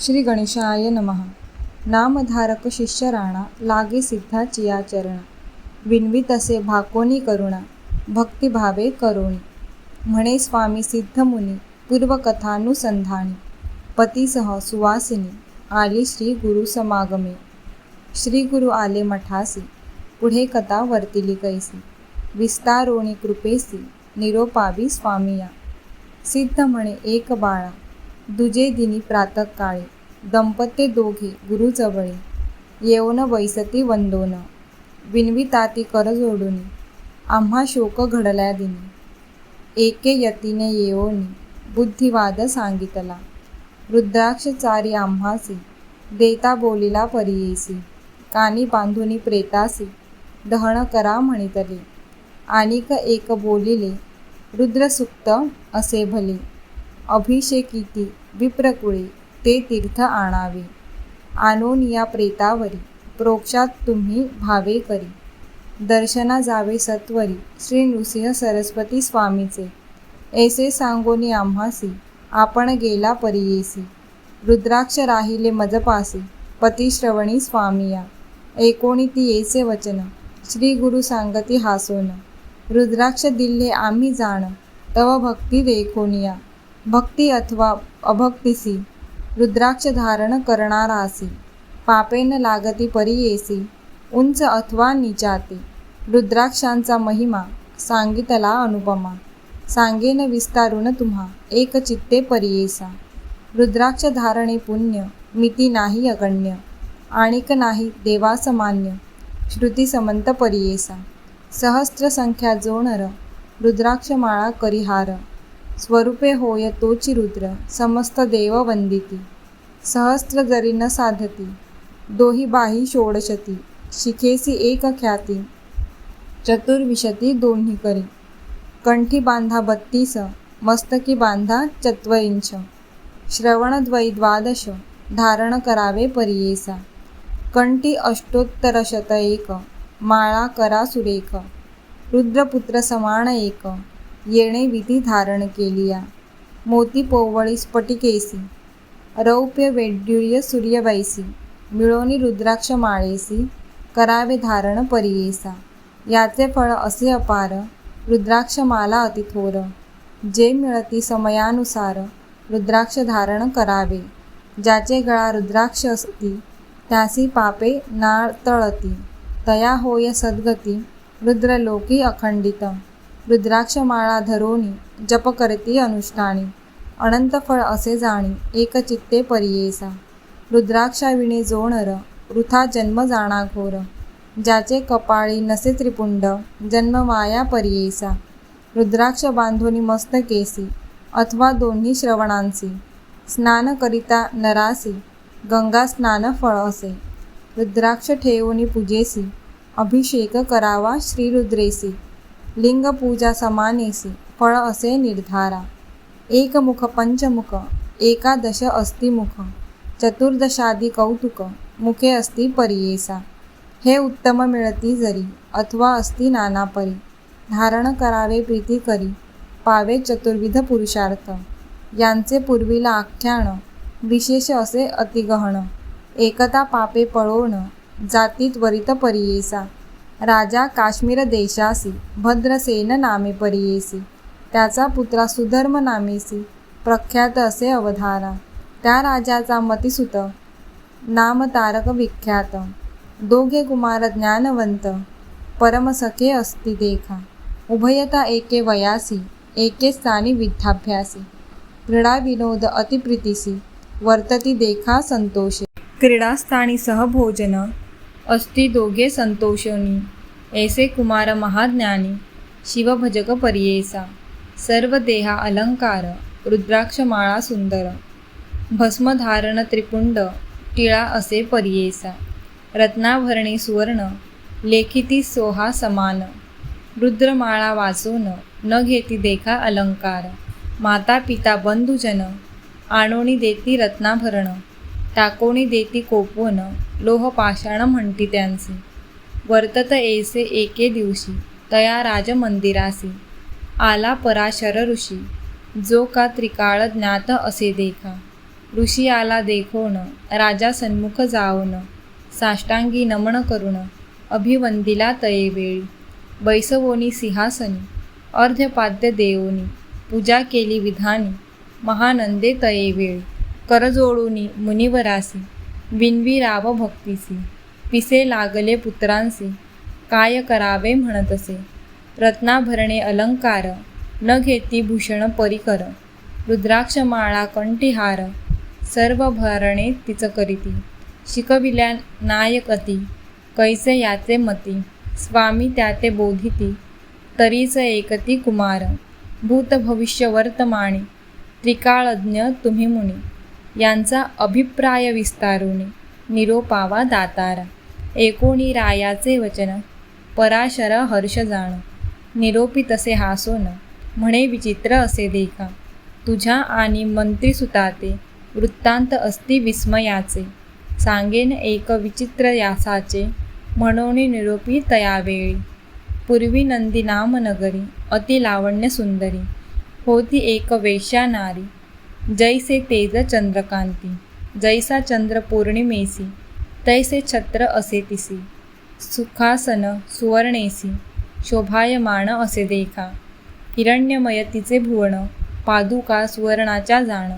श्री गणेशाय नमः. नामधारक शिष्य राणा लागे सिद्धाची या चरण विनवीत असे भाकोनी करुणा भक्तिभावे करुणी. म्हणे स्वामी सिद्धमुनी पूर्वकथानुसंधानी. पतीसह सुवासिनी आली श्री गुरु समागमे. श्री गुरु आले मठासी पुढे कथा वर्तिली कैसी विस्तारोणी कृपेसी निरोपावी स्वामिया सिद्ध म्हणे एक बाळा. दुजे दिनी प्रातःकाळी दंपत्य दोघे गुरुजवळे येऊन वैसती वंदोन. विनविताती कर जोडून आम्हा शोक घडल्या दिनी. एके यतीने येऊनी बुद्धिवाद सांगितला. रुद्राक्षचारी आम्हासी देता बोलिला परियेसी. कानी बांधुनी प्रेतासी दहन करा म्हणितले. आणिक एक बोलिले रुद्रसुक्त असे भले. अभिषेकिती विप्रकुळे ते तीर्थ आणावे. आणून या प्रेतावरी प्रोक्षात तुम्ही भावे करी. दर्शना जावे सत्वरी श्री नृसिंह सरस्वती स्वामीचे. ऐसे सांगोनी आम्हासी आपण गेला परियेसी. रुद्राक्ष राहिले मजपासी पतिश्रवणी स्वामिया. एकोणी ती येसे वचन श्री गुरु सांगती हासोन. रुद्राक्ष दिल्हे आम्ही जाण तव भक्ती देखोनिया. भक्ती अथवा अभक्तीसी रुद्राक्ष धारण करणारासी पापेन लागती परियेसी उंच अथवा निचाती रुद्राक्षांचा महिमा सांगितला अनुपमा सांगेन विस्तारून तुम्हा एक चित्ते परियेसा रुद्राक्ष धारणे पुण्य मिती नाही अगण्य आणिक नाही देवासमान्य श्रुती समंत परियेसा सहस्त्र संख्या जोणर रुद्राक्षमाळा करिहार. स्वरूपे होय तोची रुद्र समस्त देव वंदिती. सहस्त्र जरी न साधती दोही बाही षोडशती शिखेसी एक ख्याती. चतुर्विशती दोन्ही करी. कंठी बांधा बत्तीस मस्तकी बांधा चत्वरिंश श्रवणद्वै द्वादश धारण करावे परियेसा. कंठी अष्टोत्तरशत एक माळा करा सुरेख. रुद्रपुत्र समान एक. येणे विधी धारण केलिया. मोती पोवळी स्फटिकेसी रौप्य वेड्युर्य सूर्यवैसी मिळोनी रुद्राक्ष माळेसी करावे धारण परियेसा याचे फळ असे अपार रुद्राक्षमाला अतिथोर जे मिळती समयानुसार रुद्राक्ष धारण करावे. ज्याचे गळा रुद्राक्ष असती त्यासी पापे नाळतळती तया होय सद्गती रुद्रलोकी अखंडित. रुद्राक्षमाळा धरोनी जप करती अनुष्ठानी अनंत फळ असे जाणी एकचित्ते परियेसा. रुद्राक्षाविणे जोणर वृथा जन्म जाणा घोर. ज्याचे कपाळी नसे त्रिपुंड जन्म माया परियेसा. रुद्राक्ष बांधोनी मस्तकेसी अथवा दोन्ही श्रवणांसी. स्नान करिता नरासी गंगा स्नान फळ असे. रुद्राक्ष ठेवूनी पूजेसी अभिषेक करावा श्रीरुद्रेसी. लिंगपूजा समानेसी फळ असे निर्धारा. एकमुख पंचमुख एकादश अस्ति मुख चतुर्दशादी कौतुक मुखे असती परियेसा. हे उत्तम मिळती जरी अथवा असती नानापरी. धारण करावे प्रीती करी पावे चतुर्विध पुरुषार्थ. यांचे पूर्वीला आख्यान विशेष असे अतिगहन. एकता पापे पळोण जाती त्वरित परियेसा. राजा काश्मीर देशासी भद्रसेन नामे परियेसी त्याचा पुत्रा सुधर्म नामेसी प्रख्यात असे अवधारा. त्या राजाचा मतिसुत नाम तारक विख्यात. दोघे कुमार ज्ञानवंत परमसखे असती देखा उभयता एके वयासी एके स्थानी विद्याभ्यासी. क्रीडा विनोद अतिप्रीतिसी वर्तती देखा संतोषे. क्रीडास्थानी सहभोजन अस्ति दोघे संतोषणी ऐसे कुमार महाज्ञानी शिवभजक परियेसा सर्व देहा अलंकार रुद्राक्षमाळा सुंदर भस्मधारण त्रिपुंड टिळा असे परियेसा रत्नाभरणी सुवर्ण लेखिती सोहा समान रुद्रमाळा वाचून न घेती देखा अलंकार माता पिता बंधुजन आणोणी देती रत्नाभरण टाकोणी देती कोपवन लोहपाषाण म्हणती त्यांचे. वर्तत ऐसे एके दिवशी तया राजमंदिरासी आला पराशर ऋषी जो का त्रिकाळ ज्ञात असे देखा. ऋषी आला देखोण राजा सन्मुख जाऊन साष्टांगी नमन करुण अभिवंदिला तये वेळी. बैसवोनी सिंहासनी अर्ध्यपाद्य देवोनी पूजा केली विधानी महानंदे तये वेळी. करजोडूनी मुनिवरासी विनवी राव भक्तीसी. पिसे लागले पुत्रांसी. काय करावे म्हणतसे. रत्नाभरणे अलंकार. न घेती भूषण परिकर. रुद्राक्षमाळा कंठीहार. सर्व भरणे तिच करीती. शिकविल्या नायकती कैसे याचे मती. स्वामी त्याते बोधिती. तरीच एकती कुमार. भूत भविष्य वर्तमाने. त्रिकाळज्ञ तुम्ही मुनी. यांचा अभिप्राय विस्तारुनी निरोपावा दातारा. एकोणी रायाचे वचन पराशर हर्ष जाण. निरोपी तसे हासोन म्हणे विचित्र असे देखा. तुझ्या आणि मंत्रीसुताते वृत्तांत असती विस्मयाचे. सांगेन एक विचित्र यासाचे म्हणून निरोपी तयावेळी. पूर्वी नंदी नामनगरी अतिलावण्य अति लावण्य सुंदरी. होती एक वेश्या नारी जैसे तेज चंद्रकांती जैसा चंद्र पौर्णिमेसी तैसे छत्र असे तिसी सुखासन सुवर्णेसी शोभायमान असे देखा. हिरण्यमय तिचे भुवन पादुका सुवर्णाच्या जाण.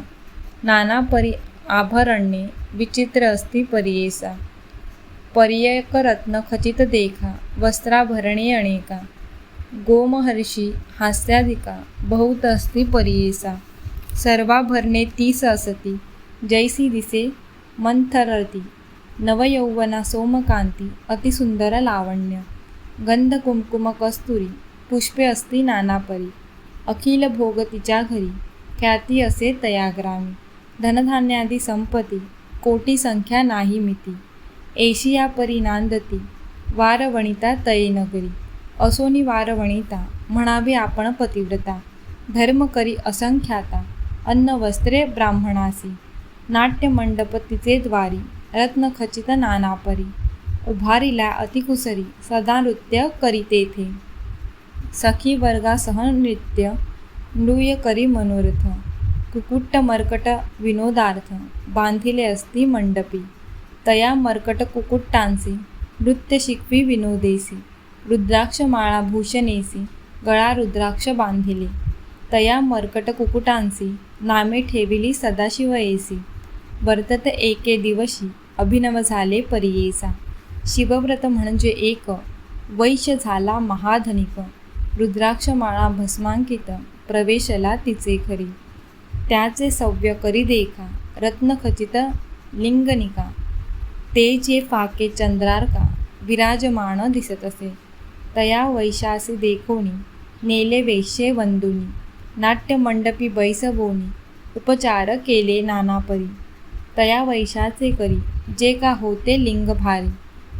नाना परी आभरण्ये विचित्र असती परियेसा. पर्ययक रत्न खचित देखा वस्त्राभरणे अनेका. गोमहर्षी हास्याधिका बहुत असती परियेसा. सर्वाभरणे तीस असती जैसी दिसे मंथरती नवयौवना सोमकांती अतिसुंदर लावण्य. गंध कुमकुम कस्तुरी पुष्पे असती नानापरी. अखिल भोग तिच्या घरी ख्याती असे तयाग्रामी. धनधान्यादी संपती कोटी संख्या नाही मिती. एशिया परी नांदती वारवणिता तये नगरी. असोनी वारवणिता म्हणावे आपण पतिव्रता. धर्म करी असंख्याता. अन्न वस्त्रे ब्राह्मणासी नाट्यमंडप तिचे द्वारी रत्नखचित नानापरी उभारीला अतिकुसरी सदा नृत्य करी तेथे सखी वर्गासह नृत्य नृय करी मनोरथ कुकुट्ट मर्कट विनोदार्थ बांधिले असती मंडपी। तया मर्कट कुकुट्टांसी नृत्य शिकवी विनोदेसी रुद्राक्ष माळा भूषणेसी गळा रुद्राक्ष बांधिले। तया मर्कट कुकुटांसी नामे ठेविली सदाशिव येसी वर्तत एके दिवशी अभिनव झाले परियेसा. शिवव्रत म्हणजे एक वैश्य झाला महाधनिक. रुद्राक्षमाळा भस्मांकित प्रवेशला तिचे खरी. त्याचे सव्य करी देखा रत्नखचित लिंगनिका. ते जे फाके चंद्रारका विराजमान दिसत असे. तया वैशासी देखोणी नेले वेश्ये वंदुनी. नाट्यमंडपी बैसबोनी उपचार केले नानापरी. तया वैशाचे करी जे का होते लिंग भारी.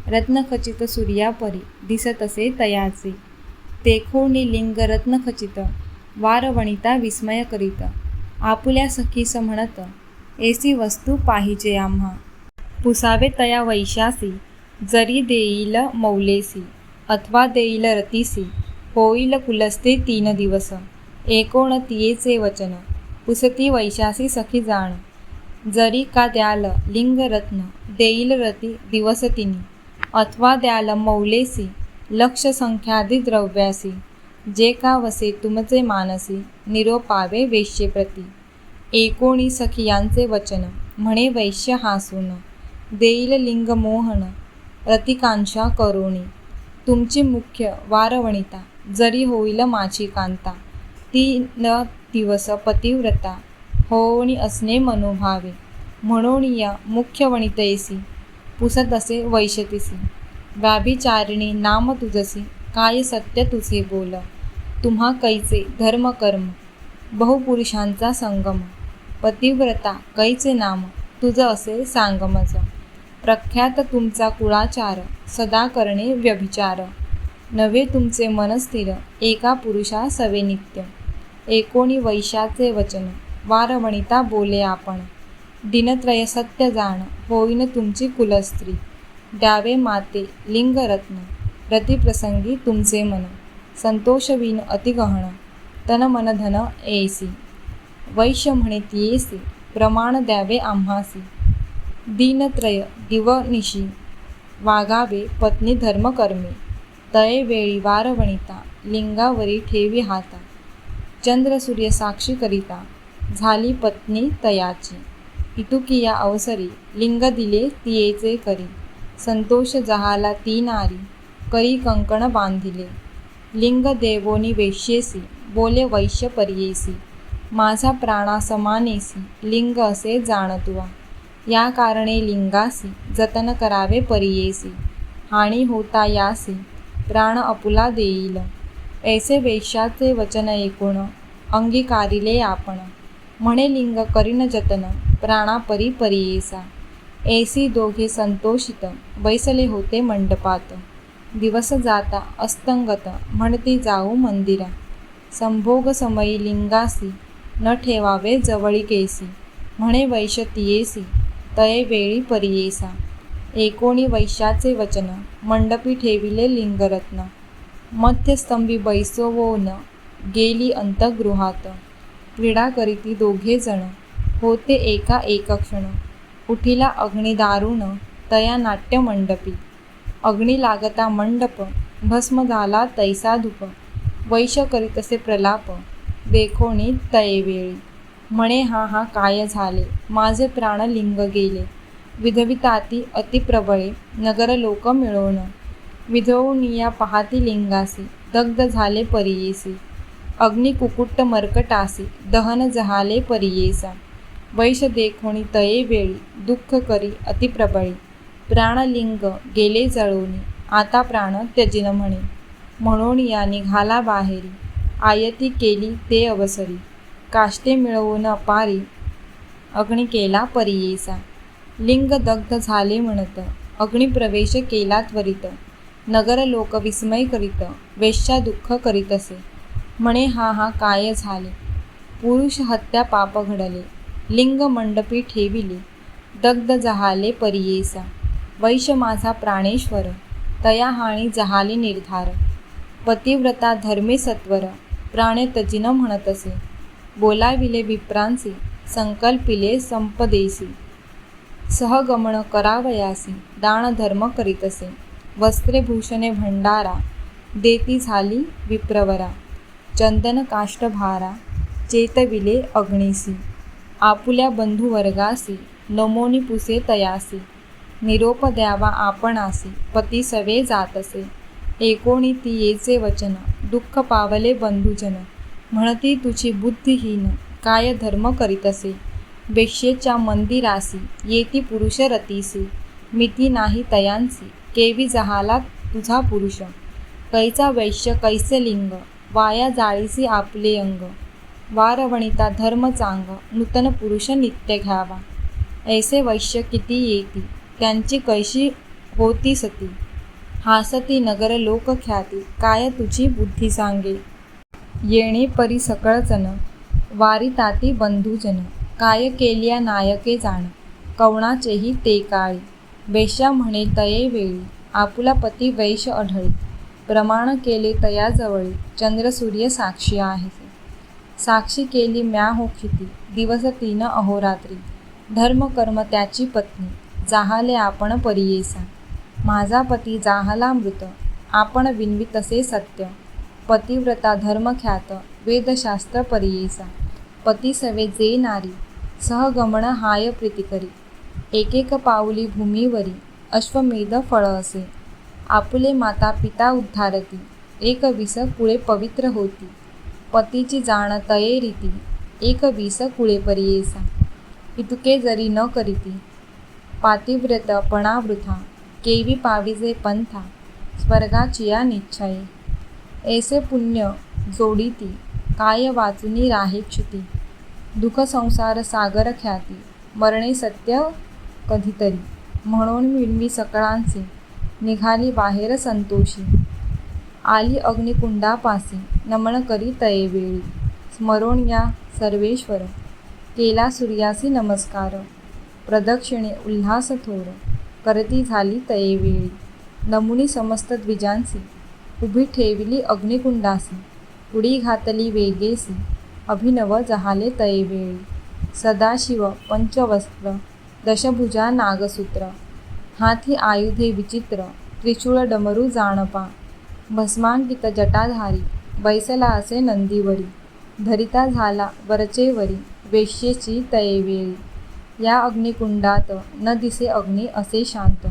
रत्नखचित सूर्यापरी दिसत असे तयाचे. तेखोणी लिंग रत्नखचित वारवणिता विस्मय करीत. आपुल्या सखी म्हणत एसी वस्तू पाहिजे आम्हा. पुसावे तया वैशासी जरी देईल मौलेसी अथवा देईल रतीसी होईल कुलस्ते तीन दिवस. एकोण तियेचे वचन. पुसती वैशासी सखी जाण. जरी का द्याल लिंगरत्न देईल रती दिवस तिनी अथवा द्याल मौलेसी लक्ष संख्यादी द्रव्यासी. जे का वसे तुमचे मानसी निरोपावे वेश्येप्रती एकोणी सखियांचे वचन. म्हणे वैश्य हासून देईल लिंग मोहन रतिकांक्षा करोणी. तुमची मुख्य वारवणिता जरी होईल माझी कांता. तीन दिवस पतिव्रता होणी असणे मनोभावे. म्हणून या मुख्य वणितयसी पुसत असे वैशतीसी. व्याभिचारिणी नाम तुझसी काय सत्य तुझे बोल. तुम्हा कैचे धर्म कर्म. बहुपुरुषांचा संगम. पतिव्रता कैचे नाम. तुझं असे सांगमज. प्रख्यात तुमचा कुळाचार सदा करणे व्यभिचार. नवे तुमचे मन स्थिर एका पुरुषा सवे नित्य. एकोणी वैशाचे वचन. वारवणिता बोले आपण. दिनत्रय सत्य जाण होईन तुमची कुलस्त्री. द्यावे माते लिंगरत्न. रतिप्रसंगी तुमचे मन. संतोषवीन अतिगहन. तन मन धन येसी वैश्य म्हणे येसी प्रमाण द्यावे आम्हासी. दिनत्रय दिवनिशी. वागावे पत्नी धर्मकर्मे. तये वेळी वारवणिता लिंगावरी ठेवी हाता. चंद्र सूर्य साक्षी करिता झाली पत्नी तयाची. इटुकिया अवसरी लिंग दिले तियेचे करी. संतोष जहाला ती नारी करी कंकण बांधिले. लिंग देवोनी वेश्येसी बोले वैश्य परियेसी. माझा प्राणा समानेसी लिंग असे जाणतुवा या कारणे लिंगासी जतन करावे परियेसी. हानी होता यासी प्राण अपुला देईल. ऐसे वैश्याचे वचन ऐकून अंगीकारिले आपण. म्हणे लिंग करीन जतन प्राणापरी परियेसा. ऐसी दोघे संतोषित बैसले होते मंडपात. दिवस जाता अस्तंगत म्हणती जाऊ मंदिरा. संभोग समयी लिंगासी न ठेवावे जवळी केसी. म्हणे वैश्य तियेसी तये वेळी परियेसा. एकोणी वैश्याचे वचन मंडपी ठेविले लिंगरत्न. मध्यस्तंभी बैसोवोन गेली अंतगृहात. क्रीडा करीती दोघे जण होते एका एक क्षण. उठिला अग्नी दारुण तया नाट्य मंडपी अग्नी लागता मंडप भस्म झाला तैसा धूप. वैश्य करीतसे प्रलाप देखोणी तये वेळी. म्हणे हा हा काय झाले? माझे प्राण लिंग गेले. विधविताती अतिप्रबळे नगर लोक मिळवणं विधवणिया पाहती लिंगासी दग्ध झाले परियेसी. अग्निकुकुट्ट मर्कटासी दहन जहाले परियेसा. वैश देखोणी तये वेळी दुःख करी अतिप्रबळी. प्राणलिंग गेले जळोनी आता प्राण त्यजिन म्हणे. म्हणून या निघाला बाहेरी आयती केली ते अवसरी. काष्टे मिळवून अपारी अग्नी केला परियेसा. लिंग दग्ध झाले म्हणत अग्निप्रवेश केला त्वरित. नगर लोक विस्मय करीत वेश्या दुःख करीत असे. म्हणे हा हा काय झाले? पुरुष हत्या पाप घडले. लिंग मंडपी ठेविले. दग्ध जहाले परियेसा. वैश्य माझा प्राणेश्वर. तया हाणी जहाली निर्धार. पतिव्रता धर्मे सत्वर. प्राणे तजिन म्हणत असे. बोलाविले विप्रांसी. संकल्पिले संपदेसी. सहगमन करावयासी. दान धर्म करीतसे वस्त्रेभूषणे भंडारा देती झाली विप्रवरा चंदन काष्टभारा चेतविले अग्निसी आपुल्या बंधुवर्गासी नमोनी पुसे तयासी निरोप द्यावा आपणासी पती सवे जातसे एकोणी ती येचे वचन दुःख पावले बंधुजन म्हणती तुझी बुद्धिहीन काय धर्म करीतसे बेक्षेच्या मंदिरासी येती पुरुष रतीसी मिती नाही तयांसी केवी जहाला तुझा पुरुष. कैचा वैश्य कैसे लिंग? वाया जाळीसी आपले अंग. वारवणिता धर्म चांग. नूतन पुरुष नित्य घ्यावा. ऐसे वैश्य किती येती? त्यांची कैशी होती सती? हासती नगर लोकख्याती काय तुझी बुद्धी सांगे येणे परी सकळचन वारी ताती बंधुजन काय केल्या नायके जाण. कवणाचेही ते काळी. वेश्या म्हणे तये वेळी. आपुला पती वैश आढळी. प्रमाण केले तयाजवळी. चंद्र सूर्य साक्षी आहे साक्षी केली म्या होखिती दिवस तीन अहोरात्री धर्म कर्म त्याची पत्नी. जाहाले आपण परियेसा. माझा पती जाहला मृत. आपण विनवी तसे सत्य. पतिव्रता धर्मख्यात वेदशास्त्र परियेसा. पती सवे जे नारी. सहगमन हाय प्रीतिकरी एकेक पाऊली भूमीवरी अश्वमेध फळ असे. आपुले माता पिता उद्धारती एक विस कुळे पवित्र होती. पतीची जाण तये रीती एक विस कुळे परियेसा. इतके जरी न करीती पातिव्रत पणावृथा केवी पाविजे पंथा स्वर्गाचिया निच्छाये ऐसे पुण्य जोडीती काय वाचुनी राहे क्षिती. दुःख संसार सागर ख्याती. मरणे सत्य कधीतरी. म्हणून मिळवी सकळांचे निघाली बाहेर संतोषी. आली अग्निकुंडापासी नमन करी तयेवेळी. स्मरोण या सर्वेश्वर. केला सूर्यासी नमस्कार. प्रदक्षिणे उल्हास थोर. करती झाली तयेवेळी. नमुनी समस्त द्विजांसी. उभी ठेविली अग्निकुंडासी. उडी घातली वेगेसी. अभिनव जहाले तयेवेळी. सदाशिव पंचवस्त्र दशभुजा नागसूत्र. हाती आयुधे विचित्र त्रिशूळ डमरू जाणपा. भस्मांकित जटाधारी बैसला असे नंदीवरी. धरिता झाला वरचेवरी वेश्येची तयेवेळी. या अग्निकुंडात न दिसे अग्नी असे शांत.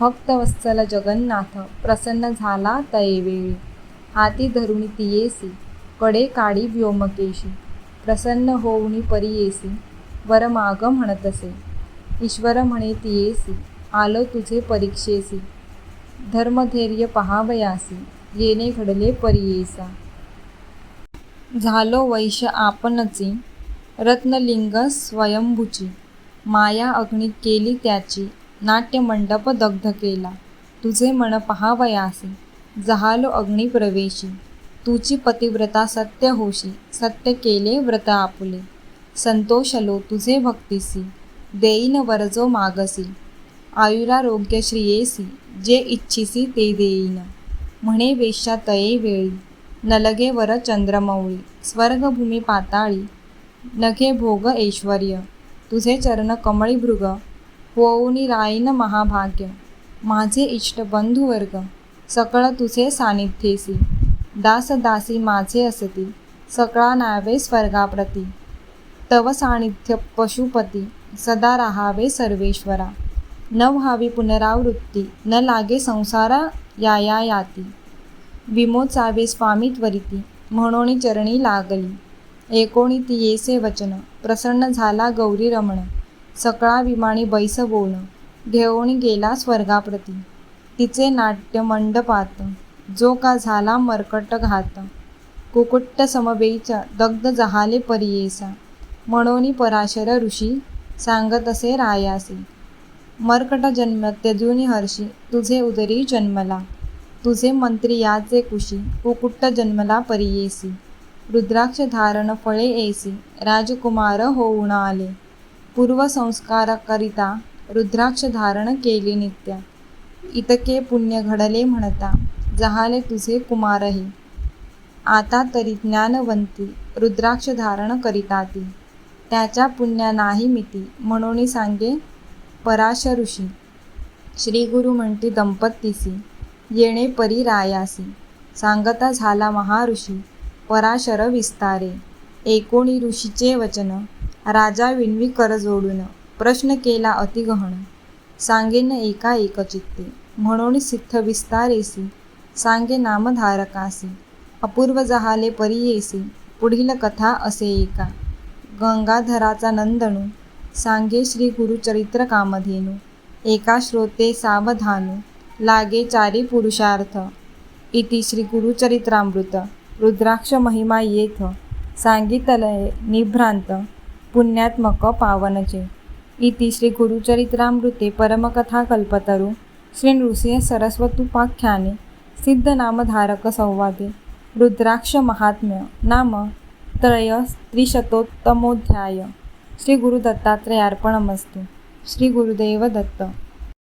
भक्तवत्सल जगन्नाथ प्रसन्न झाला तयेवेळी. हाती धरुणी तियेसी कडे काळी व्योमकेशी. प्रसन्न होऊनी परियेसी वर माग म्हणतसे ईश्वर म्हणे तियेसी आलो तुझे परीक्षेसी. धर्मधैर्य पहावयासी येणे घडले परियेसा झालो वैश आपणची रत्नलिंग स्वयंभूची. माया अग्नीत केली त्याची नाट्यमंडप दग्ध केला. तुझे मन पहावयासी जहालो अग्निप्रवेशी तुची पतिव्रता सत्य होशी सत्य केले व्रत आपुले. संतोषलो तुझे भक्तीसी देईन वरजो मागसी. आयुरारोग्य श्रियेसी जे इच्छिसी ते देईन. म्हणे वेश्या तये वेळी नलगे वर चंद्रमौळी स्वर्गभूमी पाताळी नघे भोग ऐश्वर्य. तुझे चरण कमळीभृग होऊनी राईन महाभाग्य. माझे इष्ट बंधुवर्ग सकळ तुझे सानिध्येसी. दासदासी माझे असती सकळा नावे स्वर्गाप्रती. तव सानिध्य पशुपती सदा राहावे सर्वेश्वरा. न व्हावी पुनरावृत्ती न लागे संसारा याया याती विमोचावे स्वामी त्वरिती म्हणोनी चरणी लागली. एकोणी ती येसे वचन प्रसन्न झाला गौरी रमण. सकळा विमानी बैस बोलणं घेऊन गेला स्वर्गाप्रती. तिचे नाट्य मंडपात जो का झाला मरकट घात कुकुट्ट समबेचा दग्ध जहाले परियेसा. म्हणून पराशर ऋषी सांगत असे रायासी. मर्कट जन्म त्यजूनी हर्षी तुझे उदरी जन्मला. तुझे मंत्री याचे कुशी कुकुट्ट जन्मला परियेसी. रुद्राक्ष धारण फळे येसी राजकुमार होऊन आले. पूर्वसंस्काराकरिता रुद्राक्ष धारण केले नित्या. इतके पुण्य घडले म्हणता. जहाले तुझे कुमारही. आता तरी ज्ञानवंती रुद्राक्ष धारण करिताती. त्याच्या पुण्या नाही मिती म्हणून सांगे पराश ऋषी श्री म्हणती दंपतीसी येणे परी रायासी. सांगता झाला महाऋषी पराशर विस्तारे. एकोणी ऋषीचे वचन राजा विणवी कर जोडून प्रश्न केला अतिगहन. सांगेन एका एकचित्ते म्हणून सिद्ध विस्तारेसी. सांगे नामधारकासी अपूर्व जहाले परियेसी पुढील कथा असे एका. गंगाधराचा नंदणू सांगे श्री गुरुचरित्र कामधेनू. एका श्रोते सावधानू. लागे चारी पुरुषार्थ. इति श्री गुरुचरित्रामृत रुद्राक्ष महिमा येथ. सांगितलये निभ्रांत. पुण्यात्मक पावनचे इति श्री गुरुचरित्रामृते परमकथा कल्पतरू. श्री नृसिंह सरस्वतुपाख्याने सिद्धनामधारक संवादे रुद्राक्ष महात्म्य नाम त्रय त्रिशतोत्तमोध्याय श्री गुरु श्री गुरुदेव दत्त